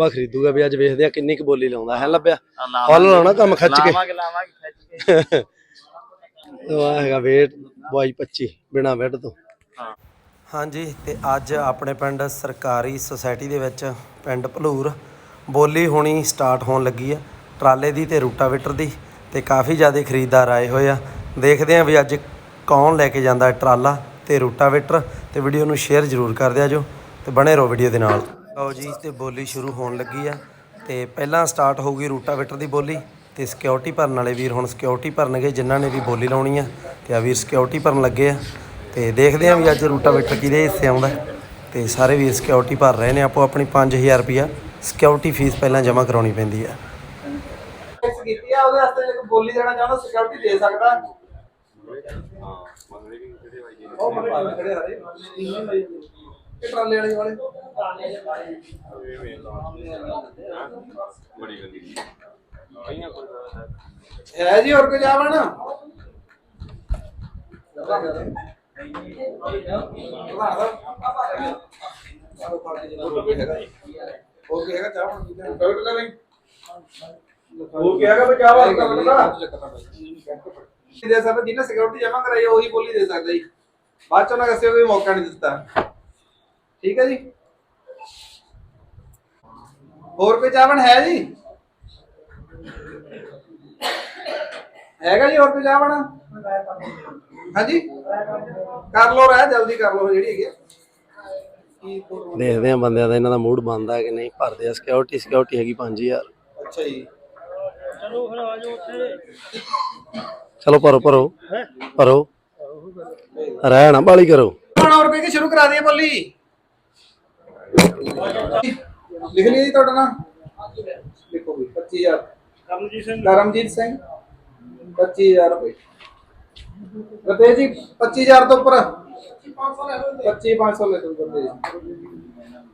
ਲੱਭਾ ਖਰੀਦੂਗਾ ਵੀ ਅੱਜ ਵੇਖਦੇ ਆ ਕਿੰਨੀ ਕੁ ਬੋਲੀ ਲਾਉਂਦਾ ਹੈ ਲੱਭਿਆ? ਫੁੱਲ ਲਾਉਣਾ ਕੰਮ ਖਿੱਚ ਕੇ। ਲਾਵਾਂਗੇ ਲਾਵਾਂਗੇ ਖਿੱਚ ਕੇ। ਉਹ ਆ ਹੈਗਾ ਵੇਟ ਬੁਆਈ 25 ਬਿਨਾ ਬੈੱਡ ਤੋਂ। ਹਾਂ। ਹਾਂਜੀ ਤੇ ਅੱਜ ਆਪਣੇ ਪਿੰਡ ਸਰਕਾਰੀ ਸੁਸਾਇਟੀ ਦੇ ਵਿੱਚ ਪਿੰਡ ਭਲੂਰ ਬੋਲੀ ਹੋਣੀ ਸਟਾਰਟ ਹੋਣ ਲੱਗੀ ਆ। ਟਰਾਲੇ ਦੀ ਤੇ ਰੂਟਾਵੇਟਰ ਦੀ ਤੇ ਕਾਫੀ ਜ਼ਿਆਦਾ ਖਰੀਦਦਾਰ ਆਏ ਹੋਏ ਆ। ਦੇਖਦੇ ਆ ਵੀ ਅੱਜ ਕੌਣ ਲੈ ਕੇ ਜਾਂਦਾ ਟਰਾਲਾ ਤੇ ਰੂਟਾਵੇਟਰ ਤੇ ਵੀਡੀਓ ਨੂੰ ਸ਼ੇਅਰ ਜ਼ਰੂਰ ਕਰ ਦਿਆ ਜੋ ਤੇ ਬਣੇ ਰਹੋ ਵੀਡੀਓ ਦੇ ਨਾਲ। ਲਓ ਜੀ ਤੇ ਬੋਲੀ ਸ਼ੁਰੂ ਹੋਣ ਲੱਗੀ ਆ। ਤੇ ਪਹਿਲਾਂ ਸਟਾਰਟ ਹੋਊਗੀ ਰੂਟਾਵੇਟਰ ਦੀ ਬੋਲੀ ਤੇ ਸਿਕਿਉਰਿਟੀ ਭਰਨ ਵਾਲੇ ਵੀਰ ਹੁਣ ਸਿਕਿਉਰਿਟੀ ਭਰਨਗੇ ਜਿਨ੍ਹਾਂ ਨੇ ਵੀ ਬੋਲੀ ਲਾਉਣੀ ਆ। ਤੇ ਆ ਵੀਰ ਸਿਕਿਉਰਿਟੀ ਭਰਨ ਲੱਗੇ ਆ। ਤੇ ਦੇਖਦੇ ਆ ਵੀ ਅੱਜ ਰੂਟਾਵੇਟਰ ਕਿਹਦੇ ਹਿੱਸੇ ਆਉਂਦਾ। ਹੈ। ਤੇ ਸਾਰੇ ਵੀਰ ਸਿਕਿਉਰਿਟੀ ਭਰ ਰਹੇ ਨੇ ਆਪੋ ਆਪਣੀ 5000 ਰੁਪਿਆ ਸਿਕਿਉਰਿਟੀ ਫੀਸ ਪਹਿਲਾਂ ਜਮ੍ਹਾਂ ਕਰਾਉਣੀ ਪੈਂਦੀ ਆ। ਕੀਤੀ ਆ ਉਹਦੇ ਵਾਸਤੇ ਜੇ ਕੋਈ ਬੋਲੀ ਦੇਣਾ ਚਾਹੁੰਦਾ ਸਿਕਿਉਰਿਟੀ ਦੇ ਸਕਦਾ ਉਹ ਬੜੇ ਵਾਲੇ ਖੜੇ ਹਰੇ ਇਹ ਟਰਾਲੇ ਵਾਲੇ ਵਾਲੇ। ਹੈ ਜੀ ਹੋਰ ਕੋਈ ਜਾਵਣ? ਹੋਰ ਕੀ ਹੈਗਾ ਚਾਵਣ ਡਾਕਟਰ ਦਾ ਨਹੀਂ ਉਹ ਕੀ ਹੈਗਾ ਬਚਾਵਾ ਦਾ ਪਤਾ ਦੇ ਸਕਦਾ? ਜਿਹਨੇ ਸਿਕਿਉਰਿਟੀ ਜਮਾ ਕਰਾਈ ਉਹੀ ਬੋਲੀ ਦੇ ਸਕਦਾ ਜੀ। ਬਾਅਦ ਚੋਂ ਨਾ ਕਿਸੇ ਕੋਈ ਮੌਕਾ ਨਹੀਂ ਦਿੱਤਾ। ਠੀਕ ਹੈ ਜੀ? ਹੋਰ ਕੋਈ ਚਾਵਣ ਹੈ ਜੀ? ਹੈਗਾ ਜੀ ਹੋਰ ਕੋਈ ਚਾਵਣ ਹਾਂਜੀ? ਕਰ ਲੋ ਰਹਿ ਜਲਦੀ ਕਰ ਲੋ ਜਿਹੜੀ ਹੈਗੀ ਆ। ਕੀ ਕੋਡ ਦੇਖਦੇ ਆ ਬੰਦਿਆਂ ਦਾ ਇਹਨਾਂ ਦਾ ਮੂਡ ਬਣਦਾ ਹੈ ਕਿ ਨਹੀਂ। ਭਰਦੇ ਆ ਸਿਕਿਉਰਿਟੀ ਸਿਕਿਉਰਿਟੀ ਹੈਗੀ 5000 ਅੱਛਾ ਜੀ। ਚਲੋ ਫਿਰ ਆ ਜਾਓ ਉੱਥੇ। ਚਲੋ ਭਰੋ ਭਰੋ। ਭਰੋ। ਰਹਿ ਨਾ ਬਾਲੀ ਕਰੋ। ਹੁਣ ਹੋਰ ਕੋਈ ਕਿ ਸ਼ੁਰੂ ਕਰਾ ਦਈਏ ਬੋਲੀ। ਲਿਖ ਲਈ ਜੀ ਤੁਹਾਡਾ ਨਾਮ ਲਿਖੋ ਵੀ 25000 ਕਰਮਜੀਤ ਸਿੰਘ ਕਰਮਜੀਤ ਸਿੰਘ 25000 ਰੁਪਏ ਰਤੇ ਜੀ 25000 ਤੋਂ ਉੱਪਰ 25500 ਲੈ ਦੋ ਰਤੇ ਜੀ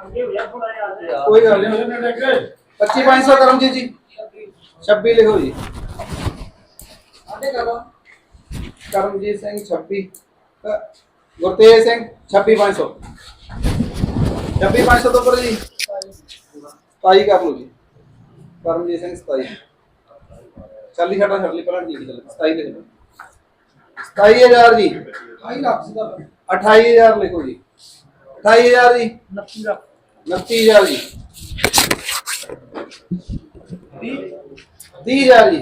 ਅੱਗੇ ਹੋ ਜਾ ਥੋੜਾ ਜਿਹਾ ਕੋਈ ਗੱਲ ਨਹੀਂ 25500 ਕਰਮਜੀਤ ਜੀ 26 ਲਿਖੋ ਜੀ ਕਰਮਜੀਤ ਸਿੰਘ 26 ਅ, ਗੁਰਤੇਜ ਸਿੰਘ 26500 26500 ਤੋਂ ਉੱਪਰ ਜੀ 27 ਕਰ ਲਓ ਜੀ ਕਰਮਜੀਤ ਸਿੰਘ 27 ਚਾਲੀ ਛੱਡਾ ਛੱਡ ਲਈ ਪਹਿਲਾਂ ਠੀਕ ਚੱਲ 27 ਲਿਖ ਲਓ 27000 ਜੀ 28 ਲੱਖ ਸਿੱਧਾ 28000 ਲਿਖੋ ਜੀ 28000 ਜੀ 29 ਦਾ 29000 ਜੀ 30000 ਜੀ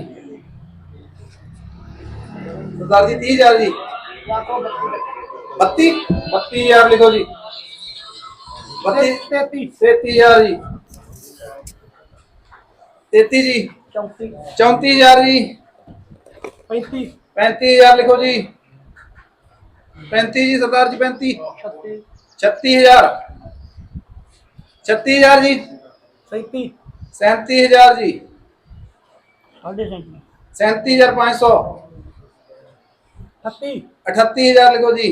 ਸਰਦਾਰ ਜੀ 30000 ਜੀ 32 32000 ਲਿਖੋ ਜੀ 32 33 33000 ਜੀ 33 ਜੀ 34 34000 ਜੀ 35 35000 ਲਿਖੋ ਜੀ 35 ਜੀ ਸਰਦਾਰ ਜੀ 35 36 36000 36000 ਜੀ 37 37000 ਜੀ ਸਾਢੇ 37 37500 38 38000 ਲਿਖੋ ਜੀ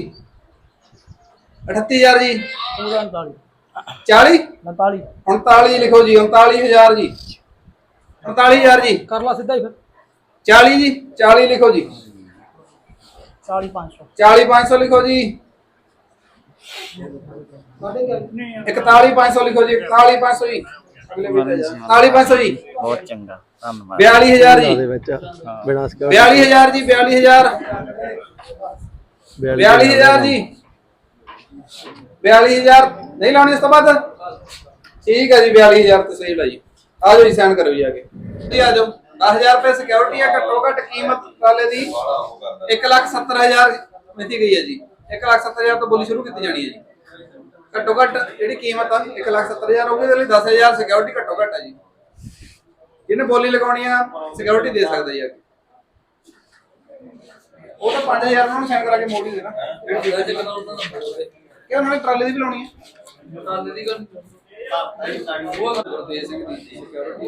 38000 ਜੀ ਪੂਰਾ 39 40 49 39 ਲਿਖੋ ਜੀ 39000 ਜੀ 39000 ਜੀ ਕਰ ਲਾ ਸਿੱਧਾ ਹੀ ਫਿਰ 40 ਜੀ 40 ਲਿਖੋ ਜੀ 40 500 40500 ਲਿਖੋ ਜੀ 41500 ਲਿਖੋ ਜੀ 41500 ਜੀ ਅਗਲੇ ਵੀਡੀਓ 41500 ਜੀ ਬਹੁਤ ਚੰਗਾ ਧੰਨਵਾਦ 42000 ਜੀ ਦੇ ਵਿੱਚ ਬਿਨਾ ਸਿਕਿਉਰਿਟੀ 42000 ਜੀ 42000 42000 ਜੀ 42000 ਨਹੀਂ ਲਾਉਣੀ ਇਸ ਤੋਂ ਬਾਅਦ? ਠੀਕ ਹੈ ਜੀ 42000 ਤੇ ਸਹੀ ਲਾਈ ਆ ਜਾਓ ਜੀ ਸਾਈਨ ਕਰੋ ਜੀ ਆ ਕੇ। ਜੀ ਆ ਜਾਓ। 10000 ਰੁਪਏ ਸਿਕਿਉਰਿਟੀ ਆ ਘੱਟੋ ਘੱਟ ਕੀਮਤ ਵਾਲੇ ਦੀ 170000 ਮਿਤੀ ਗਈ ਹੈ ਜੀ। 170000 ਤੋਂ ਬੋਲੀ ਸ਼ੁਰੂ ਕੀਤੀ ਜਾਣੀ ਹੈ ਜੀ। ਘੱਟੋ ਘੱਟ ਜਿਹੜੀ ਕੀਮਤ ਆ 170000 ਹੋਊਗੀ ਉਹਦੇ ਲਈ 10000 ਸਿਕਿਉਰਿਟੀ ਘੱਟੋ ਘੱਟ ਆ ਜੀ। ਜਿਹਨੇ ਬੋਲੀ ਲਗਾਉਣੀ ਆ ਸਿਕਿਉਰਿਟੀ ਦੇ ਸਕਦਾ ਜੀ ਆ ਕੇ। ਉਹ ਤਾਂ 5000 ਉਹਨਾਂ ਨੂੰ ਸਾਈਨ ਕਰਾ ਕੇ ਮੋੜੀ ਦੇਣਾ। ਜਿਹੜੀ ਜਗ੍ਹਾ ਤੇ ਲਗਾਉਣਾ ਕਿ ਉਹਨਾਂ ਨੇ ਟਰਾਲੇ ਦੀ ਵੀ ਲਾਉਣੀ ਹੈ। ਟਰਾਲੇ ਦੀ ਗੱਲ। ਉਹ ਗੁਰਤੇਜ ਸਿੰਘ ਦੀ ਸਿਕਿਉਰਿਟੀ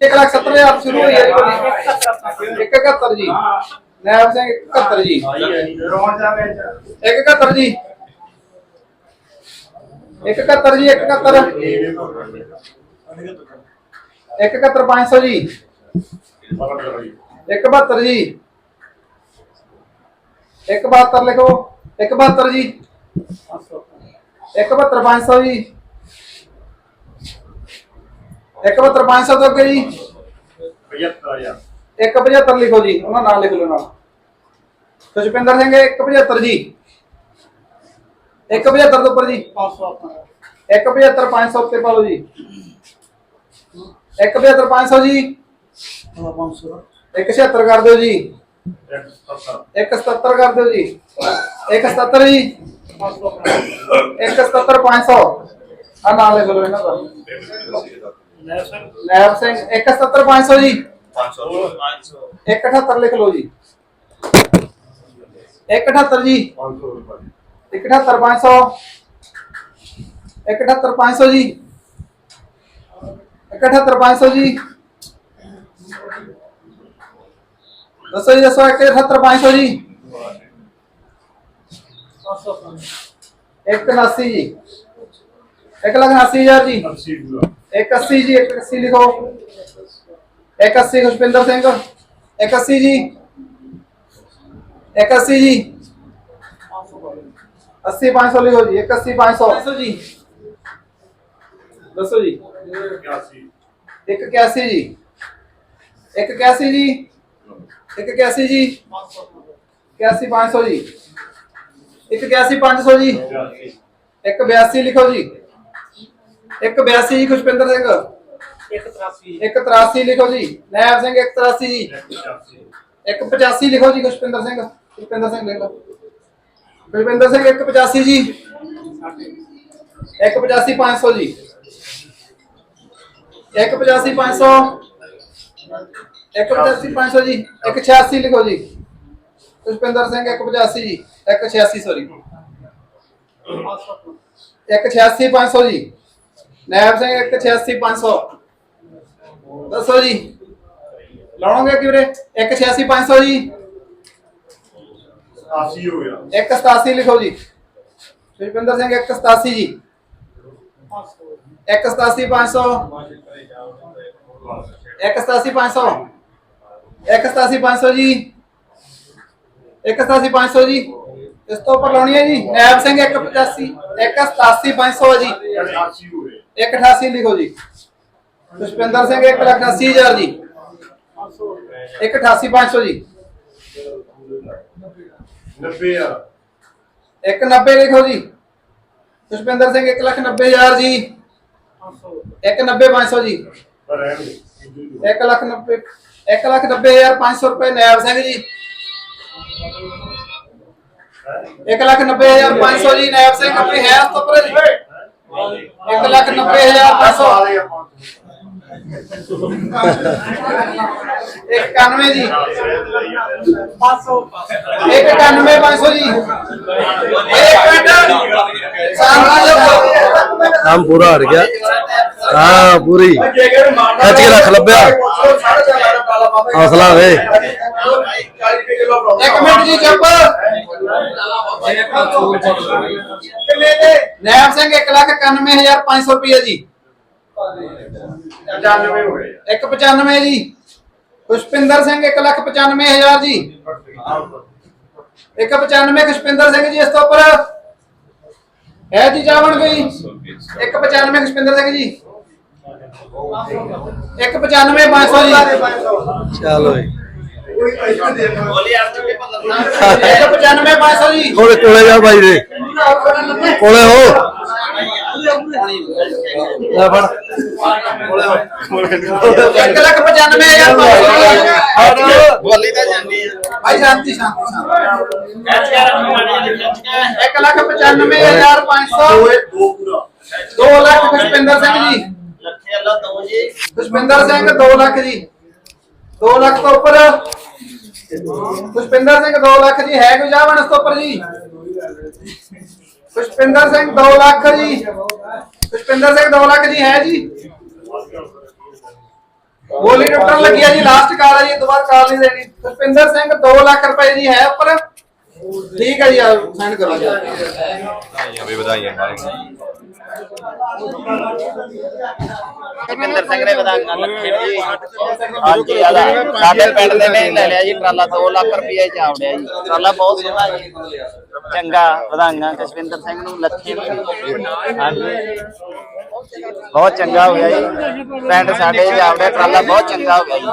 ਇੱਕ ਲੱਖ ਸੱਤਰ ਹਜ਼ਾਰ ਸ਼ੁਰੂ ਹੋਈ ਹੈ ਜੀ ਬੋਲੀ। 71 ਜੀ। ਨੈਬ ਸਿੰਘ 71 ਜੀ। ਇੱਕ 71 ਜੀ। 71 ਜੀ 71 ਇੱਕ 71 500 ਜੀ। ਇੱਕ 72 ਜੀ। ਇੱਕ 72 ਲਿਖੋ। 172 ਜੀ। 17500 ਜੀ। 17500 ਤੋਂ ਅੱਗੇ ਜੀ। 175 ਲਿਖੋ ਜੀ। ਉਹਨਾਂ ਨਾਲ ਲਿਖ ਲਓ ਨਾਲ। ਖੁਸ਼ਪਿੰਦਰ ਸਿੰਘ 175 ਜੀ। 175 ਤੋਂ ਉੱਪਰ ਜੀ। 500 ਆਪਣਾ 175 500 ਉੱਤੇ ਪਾ ਲਓ ਜੀ। 175 500 ਜੀ। ਉਹਦਾ 500 176 ਕਰ ਦਿਓ ਜੀ। 177 ਕਰ ਦਿਓ ਜੀ 177 ਜੀ 500 ਆਪਣਾ 177 500 ਆ ਨਾਲ ਲਿਖ ਲਓ ਇਹਨਾਂ ਦਾ ਲੈ ਸਰ ਲੈਬ ਸਿੰਘ 177 500 ਜੀ 178 ਲਿਖ ਲਓ ਜੀ 178 ਜੀ 178 500 178 500 ਜੀ 178 500 ਜੀ ਦੱਸੋ ਜੀ ਦੱਸੋ 178 500 ਜੀ 500 ਆਪਣਾ 179 ਜੀ 1 ਲੱਖ 80 ਹਜ਼ਾਰ ਜੀ। 180 ਜੀ 180 ਲਿਖੋ। 180 ਖੁਸ਼ਪਿੰਦਰ ਸਿੰਘ। 180 ਜੀ। 180 ਜੀ। 80 500 ਲਿਖੋ ਜੀ 180 500 ਜੀ। ਦੱਸੋ ਜੀ। 181 ਜੀ। 181 ਜੀ। 181 ਜੀ। 81 500 ਜੀ। 181 500 ਜੀ। 182 ਲਿਖੋ ਜੀ। 182 ਜੀ ਖੁਸ਼ਪਿੰਦਰ ਸਿੰਘ। 183 183 ਲਿਖੋ ਜੀ। ਨੈਬ ਸਿੰਘ 183 ਜੀ। 185 ਲਿਖੋ ਜੀ ਖੁਸ਼ਪਿੰਦਰ ਸਿੰਘ। ਖੁਸ਼ਪਿੰਦਰ ਸਿੰਘ ਲਿਖ ਲਓ। ਖੁਸ਼ਪਿੰਦਰ ਸਿੰਘ 185 ਜੀ। 185 500 ਜੀ। 185 500 185 500 ਜੀ 186 ਲਿਖੋ ਜੀ ਖੁਸ਼ਪਿੰਦਰ ਸਿੰਘ 185 ਜੀ 186 ਸੌਰੀ 186 500 ਜੀ ਨੈਬ ਸਿੰਘ 186 500 ਦੱਸੋ ਜੀ ਲਾਉਣਗੇ ਕਿ ਵੀਰੇ 186 500 ਜੀ 187 ਲਿਖੋ ਜੀ ਸ਼ਿਵਪਿੰਦਰ ਸਿੰਘ 187 ਜੀ 187 500 187 500 187 500 ਜੀ 187 500 ਜੀ ਇਸ ਤੋਂ ਉੱਪਰ ਲਾਉਣੀ ਹੈ ਜੀ ਨੈਬ ਸਿੰਘ 185 187 500 ਜੀ 188 ਲਿਖੋ ਜੀ ਪੁਸ਼ਪਿੰਦਰ ਸਿੰਘ 1 ਲੱਖ 80 ਹਜ਼ਾਰ ਜੀ 188 500 ਜੀ 190 ਲਿਖੋ ਜੀ ਪੁਸ਼ਪਿੰਦਰ ਸਿੰਘ 1 ਲੱਖ 90 ਹਜ਼ਾਰ ਜੀ 190 500 ਜੀ 1 ਲੱਖ 90 1 ਲੱਖ 90 ਹਜ਼ਾਰ 500 ਰੁਪਏ ਨੈਬ ਸਿੰਘ ਜੀ। 1 ਲੱਖ 90 ਹਜ਼ਾਰ 500 ਜੀ ਨੈਬ ਸਿੰਘ ਆਪਣੀ ਹੈ ਉਸ ਤੋਂ ਉੱਪਰ ਜੀ। 1 ਲੱਖ 90 ਹਜ਼ਾਰ 500 91 ਜੀ। 500 91 500 ਜੀ। ਇੱਕ ਮਿੰਟ। ਸਾਹਮਣੇ ਕੰਮ ਪੂਰਾ ਹਟ ਗਿਆ ਹਾਂ ਪੂਰੀ ਖੱਚ ਕੇ ਰੱਖ ਲੱਭਿਆ ਹੌਸਲਾ ਵੇ ਇੱਕ ਮਿੰਟ ਜੀ ਚੁੱਪ ਕਿੰਨੇ ਦੇ ਨੈਬ ਸਿੰਘ 1 ਲੱਖ 91500 ਰੁਪਏ ਜੀ 195 ਜੀ ਖੁਸ਼ਪਿੰਦਰ ਸਿੰਘ 1 ਲੱਖ 95000 ਜੀ 195 ਖੁਸ਼ਪਿੰਦਰ ਸਿੰਘ ਜੀ ਇਸ ਤੋਂ ਉੱਪਰ ਹੈ ਜੀ ਜਾਵਣ ਗਈ। 195 ਖੁਸ਼ਪਿੰਦਰ ਸਿੰਘ ਜੀ। 195 500 ਜੀ। ਚਲੋ ਜੀ 195 500 ਜੀ। ਕੋਲੇ ਕੋਲੇ ਜਾ ਬਾਈ ਦੇ। ਕੋਲੇ ਹੋ। ਲੈ ਫੜ। 1 ਲੱਖ 95000 ਬੋਲੀ ਤਾਂ ਜਾਂਦੀ ਆ ਭਾਈ ਸ਼ਾਂਤੀ ਸ਼ਾਂਤੀ ਸ਼ਾਂਤੀ। 1 ਲੱਖ 95000 500 2 ਲੱਖ ਖੁਸ਼ਪਿੰਦਰ ਸਿੰਘ ਜੀ ਲੱਖੇ ਅੱਲਾ ਦੋ ਜੀ। ਖੁਸ਼ਪਿੰਦਰ ਸਿੰਘ 2 ਲੱਖ ਜੀ। 2 ਲੱਖ ਤੋਂ ਉੱਪਰ। ਖੁਸ਼ਪਿੰਦਰ ਸਿੰਘ 2 ਲੱਖ ਜੀ। ਹੈ ਕੋਈ ਜਾਵਣ ਇਸ ਤੋਂ ਉੱਪਰ ਜੀ? ਖੁਸ਼ਪਿੰਦਰ ਸਿੰਘ 2 ਲੱਖ ਜੀ। ਖੁਸ਼ਪਿੰਦਰ ਸਿੰਘ 2 ਲੱਖ ਜੀ ਹੈ ਜੀ। ਬੋਲੀ ਟੁੱਟਣ ਲੱਗੀ ਹੈ ਜੀ ਲਾਸਟ ਕਾਲ ਹੈ ਜੀ ਦੁਬਾਰਾ ਕਾਲ ਨਹੀਂ ਦੇਣੀ। ਖੁਸ਼ਪਿੰਦਰ ਸਿੰਘ 2 ਲੱਖ ਰੁਪਏ ਜੀ ਹੈ ਉੱਪਰ। ਠੀਕ ਹੈ ਜੀ ਆ ਸੈਂਡ ਕਰੋ ਜੀ। ਵਧਾਈਆਂ ਵਧਾਈਆਂ ਜਗਿੰਦਰ ਸਿੰਘ ਨੇ ਵਧਾਈਆਂ ਲੱਖੇ ਜੀ ਹਾਂਜੀ। ਆਦਾ ਸਾਡੇ ਪਿੰਡ ਦੇ ਨੇ ਲੈ ਲਿਆ ਜੀ ਟਰਾਲਾ 2 ਲੱਖ ਰੁਪਏ ਚ ਆਉੜਿਆ ਜੀ। ਟਰਾਲਾ ਬਹੁਤ ਸੋਹਣਾ ਜੀ। ਚੰਗਾ ਵਧਾਈਆਂ ਜਸਵਿੰਦਰ ਸਿੰਘ ਨੂੰ ਲੱਖੇ ਹਾਂਜੀ। ਬਹੁਤ ਚੰਗਾ ਹੋ ਗਿਆ ਜੀ। ਪਿੰਡ ਸਾਡੇ ਚ ਆਉੜਿਆ ਟਰਾਲਾ ਬਹੁਤ ਚੰਗਾ ਹੋ ਗਿਆ ਜੀ।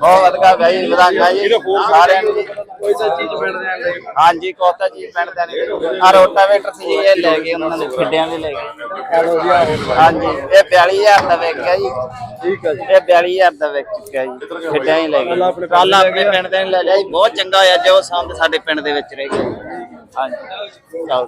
ਬਹੁਤ ਵਧੀਆ ਹੋ ਗਿਆ ਜੀ ਵਧਾਈਆਂ ਜੀ। ਸਾਰਿਆਂ ਨੂੰ ਕੋਈ ਤਾਂ ਚੀਜ਼ ਪਿੰਡ ਦੇ ਹਾਂਜੀ ਕੋਤਾ ਜੀ ਪਿੰਡ ਦਾ ਨੇ। ਆ ਰੋਟਾਵੇਟਰ ਸੀ ਜੀ ਇਹ ਲੈ ਗਏ ਉਹਨਾਂ ਦੇ ਖਿੱਡਿਆਂ ਦੇ ਲੈ ਗਏ ਹਾਂਜੀ ਇਹ 42000 ਦਾ ਵਿਕ ਗਿਆ ਜੀ। ਠੀਕ ਹੈ ਜੀ। ਇਹ 42000 ਦਾ ਵਿਕ ਚੁੱਕਿਆ ਜੀ। ਖਿੱਡਿਆਂ ਹੀ ਲੈ ਗਏ। ਕੱਲ ਆਪਣੇ ਪਿੰਡ ਦੇ ਨੇ ਲੈ ਲਿਆ ਜੀ। ਬਹੁਤ ਚੰਗਾ ਹੋਇਆ ਜੋ ਸੰਦ ਸਾਡੇ ਪਿੰਡ ਦੇ ਵਿੱਚ ਰਹਿ ਗਿਆ ਹਾਂਜੀ। ਚਲੋ।